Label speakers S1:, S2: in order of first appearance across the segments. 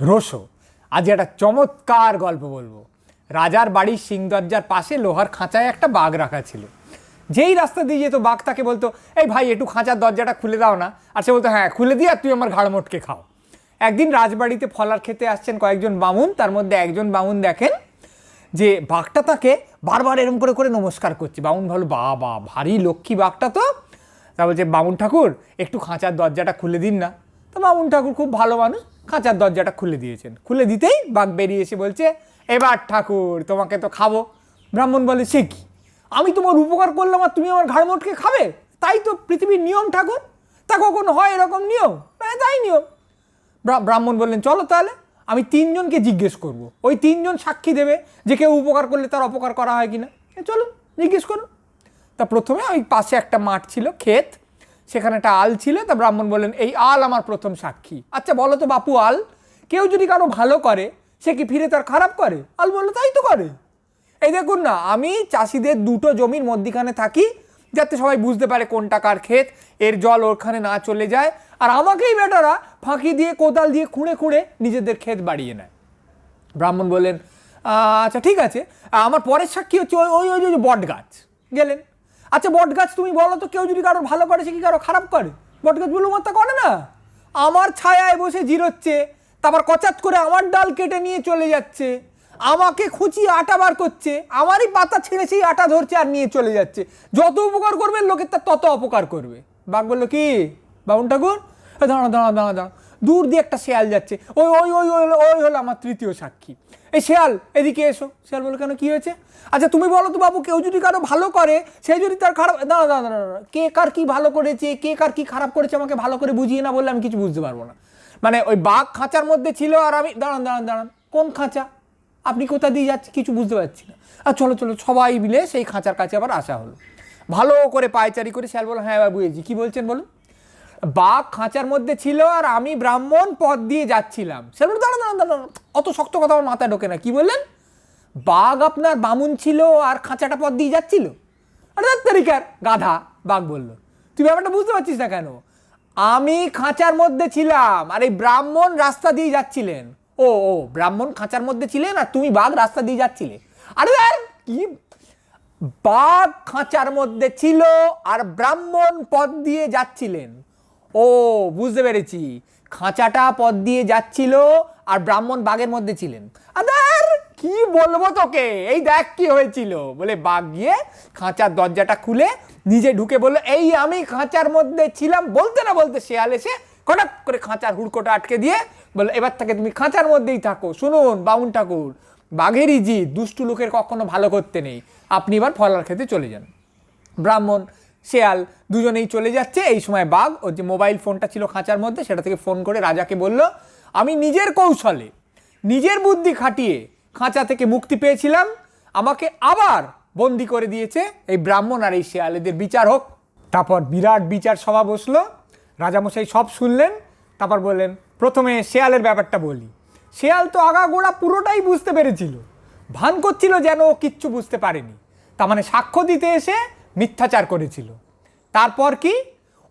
S1: রোশো। আজ একটা চমৎকার গল্প বলব। রাজার বাড়ির সিং দরজার পাশে লোহার খাঁচায় একটা বাঘ রাখা ছিল। যেই রাস্তা দিয়ে যেত বাঘ তাকে বলতো, এই ভাই, একটু খাঁচার দরজাটা খুলে দাও না। আর সে বলতো হ্যাঁ খুলে দিয়ে আর তুই আমার ঘাড় মোটকে খাও। একদিন রাজবাড়িতে ফলার খেতে আসছেন কয়েকজন বামুন, তার মধ্যে একজন বামুন দেখেন যে বাঘটা তাকে বারবার এরম করে করে নমস্কার করছে। বামুন ভালো বা বা ভারী লক্ষ্মী বাঘটা তো। তা বলছে, বামুন ঠাকুর, একটু খাঁচার দরজাটা খুলে দিন না। তো বামুন ঠাকুর খুব ভালো মানুষ। খাঁচার দরজাটা খুলে দিয়েছেন। খুলে দিতেই বাঘ বেরিয়ে এসে বলছে, এবার ঠাকুর, তোমাকে তো খাব। ব্রাহ্মণ বলে, সে কি? আমি তোমার উপকার করলাম আর তুমি আমার ঘাড় মোটকে খাবে? তাই তো পৃথিবীর নিয়ম ঠাকুর। তা কখনো হয় এরকম নিয়ম? হ্যাঁ তাই নিয়ম। ব্রাহ্মণ বললেন, চলো তাহলে, আমি তিনজনকে জিজ্ঞেস করব। ওই তিনজন সাক্ষী দেবে যে কেউ উপকার করলে তার অপকার করা হয় কিনা। এ, চলুন, জিজ্ঞেস করুন। তা প্রথমে ওই পাশে একটা মাঠ ছিল, ক্ষেত। সেখানে একটা আল ছিল, তা ব্রাহ্মণ বললেন, এই আল আমার প্রথম সাক্ষী। আচ্ছা বলো তো বাপু আল, কেউ যদি কারও ভালো করে, সে কি ফিরে তার খারাপ করে? আল বলল, তাই তো করে। এই দেখুন না, আমি চাষিদের দুটো জমির মধ্যিখানে থাকি, যাতে সবাই বুঝতে পারে কোনটা কার ক্ষেত, এর জল ওখানে না চলে যায়, আর আমাকেই বেটারা ফাঁকি দিয়ে, কোদাল দিয়ে খুঁড়ে খুঁড়ে নিজেদের ক্ষেত বাড়িয়ে নেয়। ব্রাহ্মণ বললেন আচ্ছা ঠিক আছে, আমার পরের সাক্ষী হচ্ছে ওই ওই ওই বট গাছ গেলেন। আচ্ছা বট গাছ তুমি বলো তো, কেউ যদি কারও ভালো করে, সে কি কারও খারাপ করে? বট গাছ মাত্রা করে না? আমার ছায়ায় বসে জিরোচ্ছে, তারপর কচাত করে আমার ডাল কেটে নিয়ে চলে যাচ্ছে, আমাকে খুঁচিয়ে আটা বার করছে, আমারই পাতা ছিঁড়ে সেই আটা ধরছে আর নিয়ে চলে যাচ্ছে। যত উপকার করবে, লোকের তার তত অপকার করবে। বাঘ বলল, কি? বাবুন ঠাকুর? দাঁড়া দাঁড়া দাঁড়া দাঁড়া দূর দিয়ে একটা শেয়াল যাচ্ছে। ওই ওই ওই ওই ওই হলো আমার তৃতীয় সাক্ষী। এই শেয়াল, এদিকে এসো। শেয়াল বলো, কেন, কি হয়েছে? আচ্ছা তুমি বলো তো বাবু, কেউ যদি কারও ভালো করে, সে যদি তার খারাপ দাঁড়া দাঁড়া দাঁড়া। কে কার কি ভালো করেছে, কে কার কি খারাপ করেছে আমাকে ভালো করে বুঝিয়ে না বললে আমি কিছু বুঝতে পারব না। মানে ওই বাঘ খাঁচার মধ্যে ছিল আর আমি, দাঁড়ান দাঁড়ান দাঁড়ান, কোন খাঁচা? আপনি কোথা দিয়ে যাচ্ছে কিছু বুঝতে পারছি না। আর চলো চলো, সবাই মিলে সেই খাঁচার কাছে আবার আসা হলো। ভালো করে পায়চারি করে শেয়াল বলো হ্যাঁ এবার বুঝেছি কী বলছেন বলুন? বাঘ খাঁচার মধ্যে ছিল আর আমি ব্রাহ্মণ পথ দিয়ে যাচ্ছিলাম। সে বলল দাঁড়ান দাঁড়ান অত শক্ত কথা আমার মাথায় ঢোকে না। কি বললেন? বাঘ আপনার বামুন ছিল আর খাঁচাটা পথ দিয়ে যাচ্ছিল। আরে তেরিকার গাধা বাঘ বলল। তুই ব্যাপারটা বুঝতে পারছিস না কেন? আমি খাঁচার মধ্যে ছিলাম আর এই ব্রাহ্মণ রাস্তা দিয়ে যাচ্ছিলেন। ও ও, ব্রাহ্মণ খাঁচার মধ্যে ছিলেন আর তুমি বাঘ রাস্তা দিয়ে যাচ্ছিলে। আরে আর কি? বাঘ খাঁচার মধ্যে ছিল আর ব্রাহ্মণ পথ দিয়ে যাচ্ছিলেন। ও, বুঝতে পেরেছি। খাঁচাটা পথ দিয়ে যাচ্ছিল আর ব্রাহ্মণ বাঘের মধ্যে ছিলেন। আদার, কি বলব তোকে? এই দেখ কি হয়েছিল। বলে বাঘ গিয়ে খাঁচার দরজাটা খুলে নিজে ঢুকে বলল, এই আমি খাঁচার মধ্যে ছিলাম। বলতে না বলতে শেয়াল এসে কটাক করে খাঁচার হুড়কোটা আটকে দিয়ে বলল, এবার থেকে তুমি খাঁচার মধ্যেই থাকো। শুনুন বামুন ঠাকুর, বাঘেরই জি দুষ্টু লোকের কখনো ভালো করতে নেই। আপনি এবার ফলার খেতে চলে যান। ব্রাহ্মণ শেয়াল দুজনেই চলে যাচ্ছে। এই সময় বাঘ ওর যে মোবাইল ফোনটা ছিল খাঁচার মধ্যে, সেটা থেকে ফোন করে রাজাকে বলল, আমি নিজের কৌশলে নিজের বুদ্ধি খাটিয়ে খাঁচা থেকে মুক্তি পেয়েছিলাম। আমাকে আবার বন্দি করে দিয়েছে এই ব্রাহ্মণ আর এই শেয়ালেদের বিচার হোক। তারপর বিরাট বিচার সভা বসল। রাজামশাই সব শুনলেন। তারপর বললেন, প্রথমে শেয়ালের ব্যাপারটা বলি। শেয়াল তো আগাগোড়া পুরোটাই বুঝতে পেরেছিল। ভান করছিল যেন ও কিচ্ছু বুঝতে পারেনি। তার মানে সাক্ষ্য দিতে এসে মিথ্যাচার করেছিল। তারপর কি?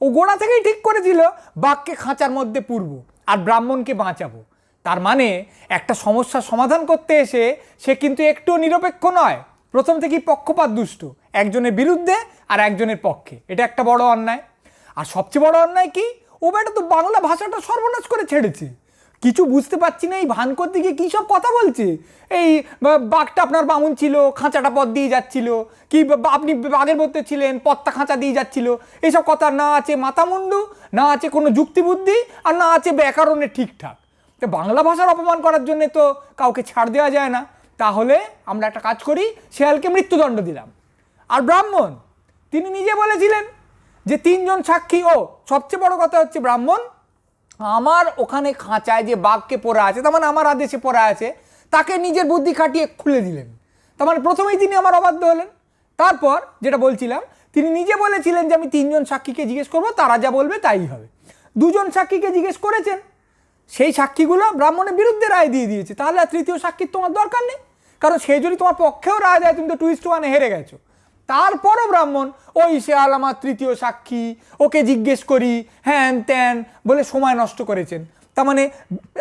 S1: ও গোড়া থেকেই ঠিক করেছিল, বাঘকে খাঁচার মধ্যে পুরব আর ব্রাহ্মণকে বাঁচাবো। তার মানে একটা সমস্যার সমাধান করতে এসে সে কিন্তু একটুও নিরপেক্ষ নয়। প্রথম থেকেই পক্ষপাত দুষ্ট, একজনের বিরুদ্ধে আর একজনের পক্ষে। এটা একটা বড় অন্যায়। আর সবচেয়ে বড় অন্যায় কি? ও বেটা তো বাংলা ভাষাটা সর্বনাশ করে ছেড়েছে। কিছু বুঝতে পারছি না এই ভান করতে গিয়ে কী সব কথা বলছে? এই বাঘটা আপনার বামুন ছিল, খাঁচাটা পথ দিয়ে যাচ্ছিল, কি আপনি বাঘের মধ্যে ছিলেন, পথটা খাঁচা দিয়ে যাচ্ছিল এইসব কথা না আছে মাথামুন্ডু না আছে কোনো যুক্তিবুদ্ধি, আর না আছে ব্যাকরণের ঠিকঠাক। তো বাংলা ভাষার অপমান করার জন্য তো কাউকে ছাড় দেওয়া যায় না। তাহলে আমরা একটা কাজ করি, শেয়ালকে মৃত্যুদণ্ড দিলাম। আর ব্রাহ্মণ, তিনি নিজে বলেছিলেন যে তিনজন সাক্ষী, ও, সবচেয়ে বড় কথা হচ্ছে ব্রাহ্মণ আমার ওখানে খাঁচায় যে বাঘকে পড়া আছে, তার মানে আমার আদেশে পড়া আছে, তাকে নিজের বুদ্ধি খাটিয়ে খুলে দিলেন। তার মানে প্রথমেই তিনি আমার অবাধ্য হলেন। তারপর যেটা বলছিলাম, তিনি নিজে বলেছিলেন যে আমি তিনজন সাক্ষীকে জিজ্ঞেস করব, তারা যা বলবে তাই হবে। দুজন সাক্ষীকে জিজ্ঞেস করেছেন, সেই সাক্ষীগুলো ব্রাহ্মণের বিরুদ্ধে রায় দিয়ে দিয়েছে। তাহলে আর তৃতীয় সাক্ষীর তোমার দরকার নেই। কারণ সে যদি তোমার পক্ষেও রায় দেয়, তুমি তো টুইস্ট ওয়ানে হেরে গেছো। তারপরও ব্রাহ্মণ, ওই শেয়াল আমার তৃতীয় সাক্ষী, ওকে জিজ্ঞেস করি, হ্যান ত্যান বলে সময় নষ্ট করেছেন। তার মানে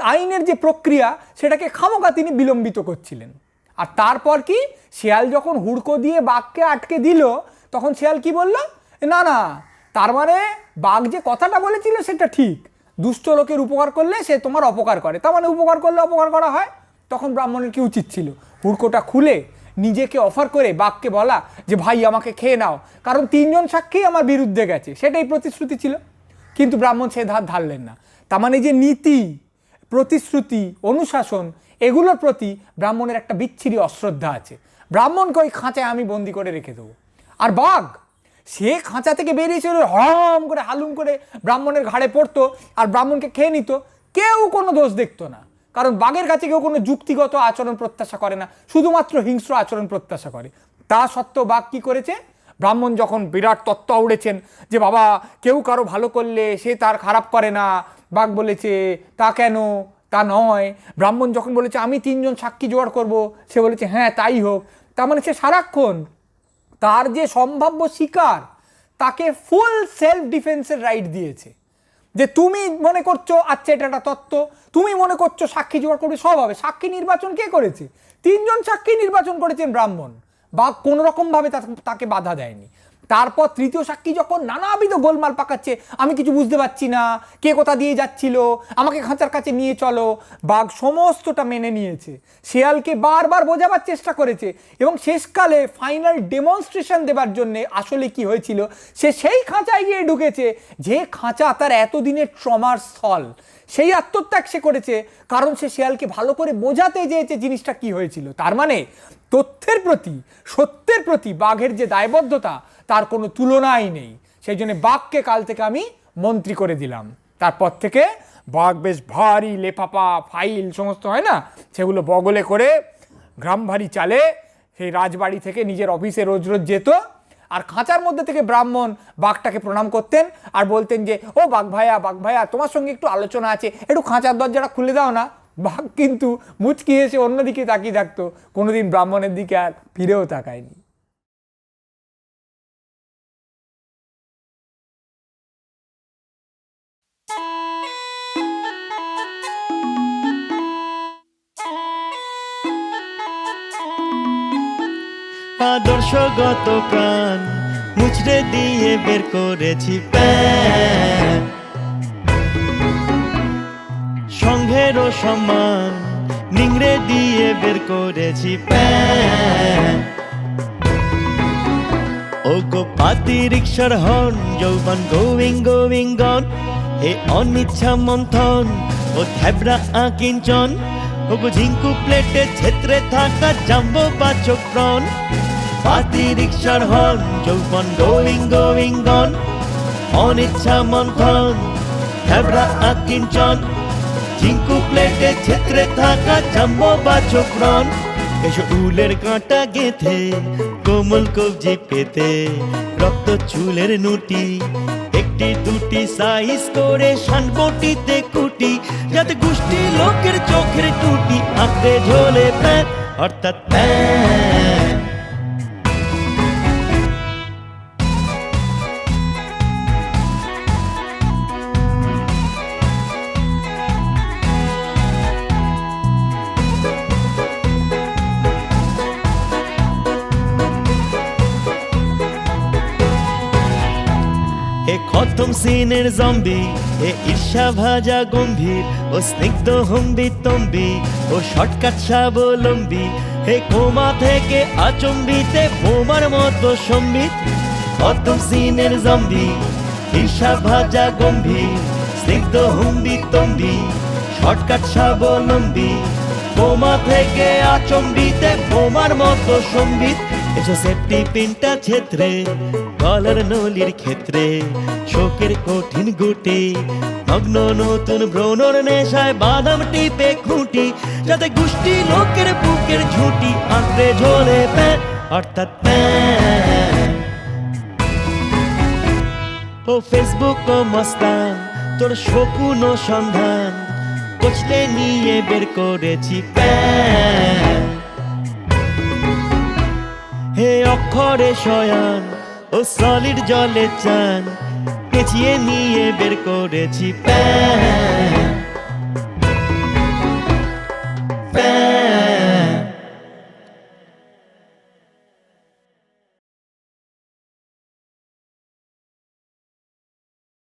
S1: আইনের যে প্রক্রিয়া, সেটাকে খামোকা তিনি বিলম্বিত করছিলেন। আর তারপর কি? শিয়াল যখন হুড়কো দিয়ে বাঘকে আটকে দিল, তখন শিয়াল কি বলল? না না, তার মানে বাঘ যে কথাটা বলেছিল সেটা ঠিক। দুষ্ট লোকের উপকার করলে সে তোমার অপকার করে। তার মানে উপকার করলে অপকার করা হয়। তখন ব্রাহ্মণের কি উচিত ছিল? হুড়কোটা খুলে নিজেকে অফার করে বাঘকে বলা যে, ভাই, আমাকে খেয়ে নাও। কারণ তিনজন সাক্ষী আমার বিরুদ্ধে গেছে। সেটাই প্রতিশ্রুতি ছিল। কিন্তু ব্রাহ্মণ সে ধার ধারলেন না। তার মানে যে নীতি, প্রতিশ্রুতি, অনুশাসন, এগুলোর প্রতি ব্রাহ্মণের একটা বিচ্ছিরি অশ্রদ্ধা আছে। ব্রাহ্মণকে ওই খাঁচায় আমি বন্দি করে রেখে দেবো। আর বাঘ, সে খাঁচা থেকে বেরিয়েছিল হরম করে হালুম করে ব্রাহ্মণের ঘাড়ে পড়তো আর ব্রাহ্মণকে খেয়ে নিত। কেউ কোনো দোষ দেখতো না। কারণ বাঘের কাছে কেউ কোনো যুক্তিগত আচরণ প্রত্যাশা করে না, শুধুমাত্র হিংস্র আচরণ প্রত্যাশা করে। তা সত্ত্বেও বাঘ কী করেছে? ব্রাহ্মণ যখন বিরাট তত্ত্ব উড়েছেন যে, বাবা, কেউ কারও ভালো করলে সে তার খারাপ করে না। বাঘ বলেছে, তা কেন? তা নয়। ব্রাহ্মণ যখন বলেছে, আমি তিনজন সাক্ষী জোগাড় করব, সে বলেছে হ্যাঁ তাই হোক। তার মানে সে সারাক্ষণ তার যে সম্ভাব্য শিকার, তাকে ফুল সেলফ ডিফেন্সের রাইট দিয়েছে। যে তুমি মনে করছ আচ্ছা এটা একটা তত্ত্ব, তুমি মনে করছ সাক্ষী জোগাড় করবে, সব হবে। সাক্ষী নির্বাচন কে করেছে? তিনজন সাক্ষী নির্বাচন করেছেন ব্রাহ্মণ, বা কোনো রকমভাবে তা- তাকে বাধা দেয়নি। তারপর তৃতীয় সাক্ষী যখন নানাবিধ গোলমাল পাকাচ্ছে, আমি কিছু বুঝতে পারছি না, কে কোথা দিয়ে যাচ্ছিল, আমাকে খাঁচার কাছে নিয়ে চলো, বাঘ সমস্তটা মেনে নিয়েছে। শেয়ালকে বারবার বোঝাবার চেষ্টা করেছে এবং শেষকালে ফাইনাল ডেমনস্ট্রেশন দেবার জন্যে আসলে কি হয়েছিল, সে সেই খাঁচায় গিয়ে ঢুকেছে, যে খাঁচা তার এতদিনের ট্রমার স্থল। সেই আত্মত্যাগ সে করেছে, কারণ সে শেয়ালকে ভালো করে বোঝাতে চেয়েছে জিনিসটা কি হয়েছিল। তার মানে তথ্যের প্রতি, সত্যের প্রতি বাঘের যে দায়বদ্ধতা, তার কোনো তুলনাই নেই। সেই জন্য বাঘকে কাল থেকে আমি মন্ত্রী করে দিলাম। তারপর থেকে বাঘ বেশ ভারী লেফাপা ফাইল সমস্ত হয় না, সেগুলো বগলে করে গ্রাম ভারী চালে সেই রাজবাড়ি থেকে নিজের অফিসে রোজ রোজ যেত। আর খাঁচার মধ্যে থেকে ব্রাহ্মণ বাঘটাকে প্রণাম করতেন আর বলতেন যে, ও বাঘ ভাইয়া বাঘ ভাইয়া তোমার সঙ্গে একটু আলোচনা আছে। একটু খাঁচার দরজাটা খুলে দাও না। বাঘ কিন্তু মুচকি এসে অন্যদিকে তাকিয়ে থাকতো। কোনোদিন ব্রাহ্মণের দিকে আর ফিরেও তাকায়নি।
S2: আদর্শগত প্রাণ মুচড়ে দিয়ে বের করেছি প্যান। সংঘেরও সম্মান নিংড়ে দিয়ে বের করেছি প্যান। পাতি রিক্সার হন যৌবন গোয়িং গোয়িং গন হে অনিচ্ছা মন্থন ও থ্যাবরা আকিঞ্চন ও গো ঝিঙ্কু প্লেটে ছেত্রে থাকা জাম্বো বাচক প্রন পাতি রিক্সার হন যৌবন গোয়িং গোয়িং গন অনিচ্ছা মন্থন থ্যাবরা আকিঞ্চন। ঝিঙ্কু প্লেটে ছেত্রে থাকা জাম্বো বাচক প্রন এসো উলের কাঁটা গেথে, কোমল কবজি পেতে, রক্ত চুলের নুটি একটি দুটি সাইজ করে শানবটিতে কুটি। যাতে গুষ্টি লোকের চোখের টুটি আঁকড়ে ঝোলে প্যান অর্থাৎ প্যান এ খতম সিনের জম্বি এ ঈর্ষা ভাজা গম্ভীর, ও স্নিগ্ধ হম্বি তম্বি, ও শর্টকাট স্বাবলম্বী, হে কোমা থেকে আচম্বিতে বোমার মতো সম্বিত। খতম সিনের জম্বি ঈর্ষা ভাজা গম্ভীর, স্নিগ্ধ হম্বি তম্বি শর্টকাট স্বাবলম্বী বোমা থেকে আচম্বিতে বোমার মতো সম্বিত। এসো সেফটি পিনটা ছেত্রে কলার নলির ক্ষেত্রে, শোকের কঠিন গুটি, নগ্ন নতুন ভ্রণর নেশায় বাদাম টিপে খুঁটি, যাতে গুষ্টি লোকের বুকের ঝুঁটি আঁকড়ে ঝোলে প্যান অর্থাৎ ও ফেসবুক ও মস্তান, তোর শকুন ও সন্ধান কোচলে নিয়ে বের করেছি প্যান হে অক্ষরে শয়ান ও সলিড জলে চান পেঁচিয়ে নিয়ে বের করেছি প্যান। প্যান।